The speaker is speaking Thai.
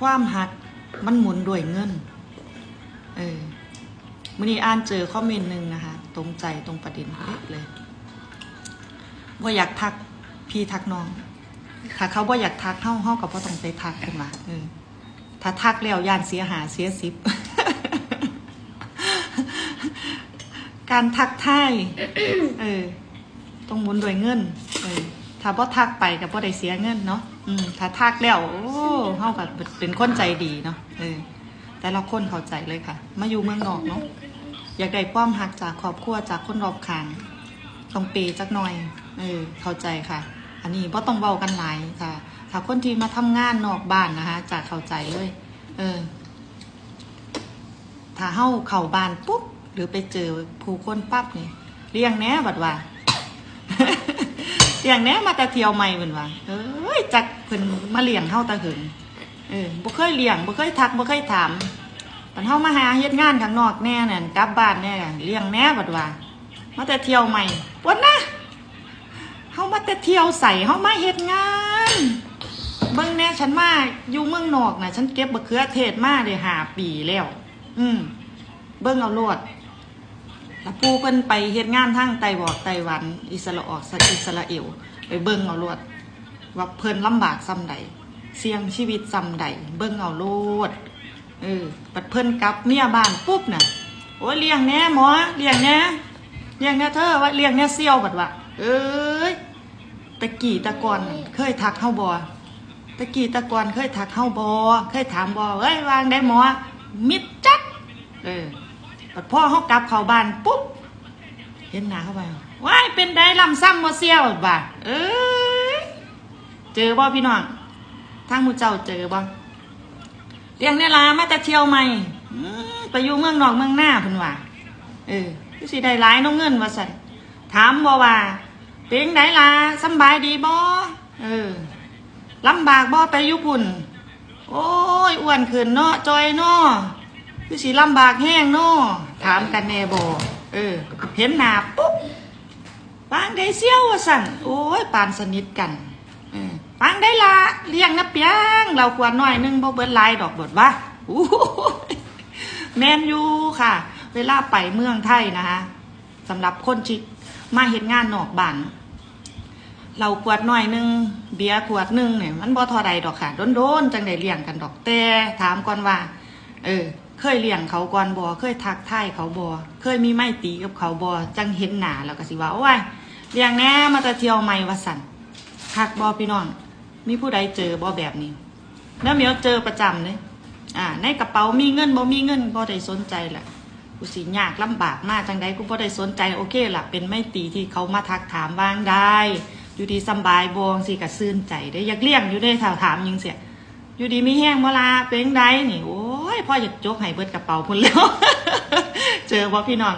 ความหักมันหมุนด้วยเงิน เออมื่อนี้อ่านเจอคอมเมนหนึ่งนะคะ ตรงใจตรงประเด็นเป๊ะเลยว่าอยากทักพี่ทักน้อง ถ้าเขาว่าอยากทักเข้าห้ากับว่าต้องไปทักขึ้นมาเออถ้าทักแล้วย่านเสียหาเสียสิบ การทักทาย เออ ต้องหมุนด้วยเงิน เออ ถ้าบ่ทักไปกับบ่ได้เสียเงินเนาะอืมถ้าทักแล้วโอ้เฮากับเป็นคนใจดีเนาะเออแต่ละคนเข้าใจเลยค่ะ มาอยู่เมืองนอกเนาะอยากได้ความหักจากครอบครัวจากคนรอบข้างต้องเปย์จักหน่อย เออ เข้าใจค่ะ อันนี้บ่ต้องเบากันหลายค่ะ ถ้าคนที่มาทำงานนอกบ้านนะคะจะเข้าใจเลย เออ ถ้าเฮาเข้าบ้านปุ๊บหรือไปเจอผู้คนปั๊บนี่เลี้ยงแน่บัดว่า เลี้ยงแน่มาแต่เที่ยวใหม่เพิ่นว่าเอ้ยจักเพิ่นมาเลี้ยงเฮาตาหึงเออบ่เคยเลี้ยงบ่เคยทักบ่เคยถามปันเฮามาหาเฮ็ดงานข้างนอกแน่นั่นกลับบ้านแน่เลี้ยงแน่บัดว่ามาแต่เที่ยวใหม่ปวดนะเฮามาแต่เที่ยวใส่เฮามาเฮ็ดงานเบิ่งแน่ฉันมาอยู่เมืองนอกน่ะฉันเก็บมะเขือเทศมาได้ห้าปีแล้ว อืมเบิ่งเอาโลด แล้วปูเพิ่นไปเฮ็ดงานทางไต้หวอกไต้หวัน อิสราเอลอิสราเอลไปเบิ่งเอาโลดว่าเพิ่นลำบากซ้ำใดเสี่ยงชีวิตซ้ำใดเบิ่งเอาโลดเออปัดเพิ่นกลับเมียบ้านปุ๊บน่ะโอ้ยเลี้ยงแน่หมอเลี้ยงแน่เลี้ยงแน่เธอว่าเลี้ยงแน่เซี่ยวบัดว่าเอ้ยตะกี้ตะกอนเคยทักเฮาบ่ตะกี้ตะกอนเคยทักเฮาบ่เคยถามบ่เอ้ยวางได้หมอมิดจัดเออ พ่อเฮากลับเข้าบ้านปุ๊บเห็นหน้าเข้าไปว้ายเป็นได้ลำซ้ำบ่เซียวบ่าเอ้ยเจอบ่พี่น้องทางมูเจ้าเจอบ่เลี้ยงเนี่ยล่ะมาแต่เที่ยวใหม่ไปอยู่เมืองนอกเมืองหน้าเพิ่นว่าเออคือสิได้หลายน้องเงินว่าซั่นถามบ่ว่าเป็นไดล่ะสบายดีบ่เออลำบากบ่ไปอยู่พุ่น โอ้ยอ้วนขึ้นเนาะจอยเนาะ คือสิลำบากแห้งเนาะถามกันแน่บ่เออ เห็นหนาปุ๊บปางได้เซี่ยวว่าสั่นโอ้ยปานสนิทกันเออปางได้ละเลี้ยงนะเปียง เราควรน้อยนึงบ่เบิดลายดอกบดว่าอู้แมนยูค่ะ เวลาไปเมืองไทยนะคะสำหรับคนที่มาเห็นงานนอกบ้านเราขวดหน่อยนึงเบียร์ขวดหนึงเนี่ยมันบ่ทอใดดอกค่ะโดนๆจังได้เลี้ยงกันดอกแต่ถามก่อนว่า เออ เคยเลี้ยงเขาก่อนบ่เคยทักทายเขาบ่เคยมีไม้ตีกับเขาบ่จังเห็นหนาแล้วก็สิว่าโอ้ยเลี้ยงแน่มาต่เที่ยวใหม่ว่าสั่นทักบ่พี่น้อง มีผู้ใดเจอบ่แบบนี้ แล้วเมียวเจอประจำเลยอ่า ในกระเป๋ามีเงินบ่มีเงินบ่ได้สนใจแหละกูสิยากลำบากมากจังใดกูบ่ได้สนใจโอเคล่ะเป็นไม่ตีที่เขามาทักถามบ้างได้อยู่ดีสบายบวงสิกระซื่นใจได้อยากเลี้ยงอยู่ได้ถามยิงเสียอยู่ดีมีแห้งเวลาเป็นไดนี่โอ้ พ่ออยากจกให้เบิดกระเป๋าพุ่นแล้ว เจอบ่พี่น้อง